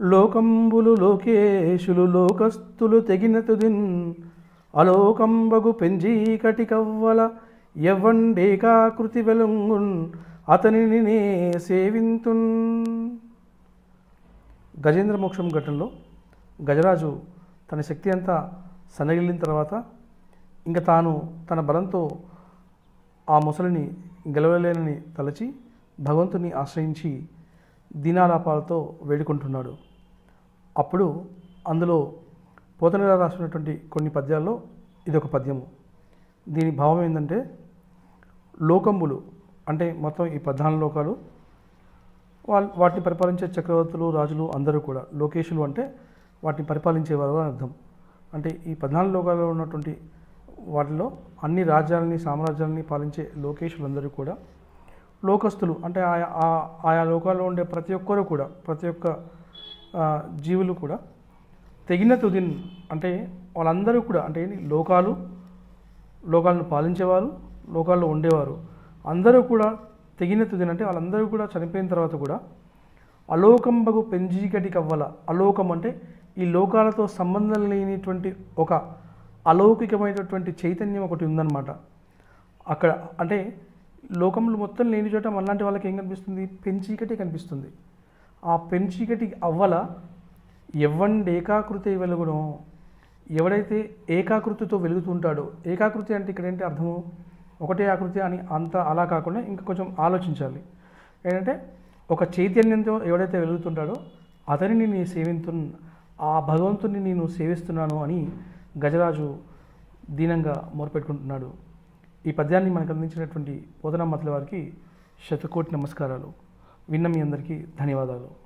లోకంబులు లోకేశులు లోకస్తులు తెగిన తుదిన్ అలోకంబగు పెంజీకటి కవ్వల ఎవ్వండేకాకృతి వెలుంగున్ అతనిని నే సేవింతున్. గజేంద్ర మోక్షం ఘటనలో గజరాజు తన శక్తి అంతా సన్నగిల్లిన తర్వాత ఇంకా తాను తన బలంతో ఆ ముసలిని గెలవలేనని తలచి భగవంతుని ఆశ్రయించి దీనాలాపాలతో వేడుకుంటున్నాడు. అప్పుడు అందులో పోతనగా రాసినటువంటి కొన్ని పద్యాల్లో ఇది ఒక పద్యము. దీని భావం ఏంటంటే లోకంబులు అంటే మొత్తం ఈ పద్నాలుగు లోకాలు వాళ్ళ వాటిని పరిపాలించే చక్రవర్తులు రాజులు అందరూ కూడా లోకేషులు అంటే వాటిని పరిపాలించేవారు అని అర్థం. అంటే ఈ పద్నాలుగు లోకాల్లో ఉన్నటువంటి వాటిలో అన్ని రాజ్యాలని సామ్రాజ్యాలని పాలించే లోకేషులందరూ కూడా లోకస్తులు అంటే ఆయా ఆ- ఆయా లోకాల్లో ఉండే ప్రతి ఒక్కరు కూడా ప్రతి ఒక్క జీవులు కూడా తెగిన తుదిన్ అంటే వాళ్ళందరూ కూడా అంటే లోకాలు లోకాలను పాలించేవారు లోకాల్లో ఉండేవారు. అందరూ కూడా తెగిన తుదిన్ అంటే వాళ్ళందరూ కూడా చనిపోయిన తర్వాత కూడా అలోకంబగు పెంజీకటి కవ్వల. అలోకం అంటే ఈ లోకాలతో సంబంధం లేనిటువంటి ఒక అలౌకికమైనటువంటి చైతన్యం ఒకటి ఉందన్నమాట. అక్కడ అంటే లోకంలో మొత్తం లేని చోట మనలాంటి వాళ్ళకి ఏం కనిపిస్తుంది? పెంచీకటి కనిపిస్తుంది. ఆ పెంచీకటి అవ్వల ఎవ్వండి ఏకాకృతి వెలుగునో ఎవడైతే ఏకాకృతితో వెలుగుతుంటాడో ఏకాకృతి అంటే ఇక్కడ ఏంటి అర్థము? ఒకటే ఆకృతి అని అంత అలా కాకుండా ఇంకా కొంచెం ఆలోచించాలి. ఏంటంటే ఒక చైతన్యంతో ఎవడైతే వెలుగుతుంటాడో అతనిని నేను సేవింతు ఆ భగవంతుని నేను సేవిస్తున్నాను అని గజరాజు దీనంగా మొరపెట్టుకుంటున్నాడు. ఈ పద్యాన్ని మనకు అందించినటువంటి పోతనమ్మతుల వారికి శతకోటి నమస్కారాలు. విన్న మీ అందరికీ ధన్యవాదాలు.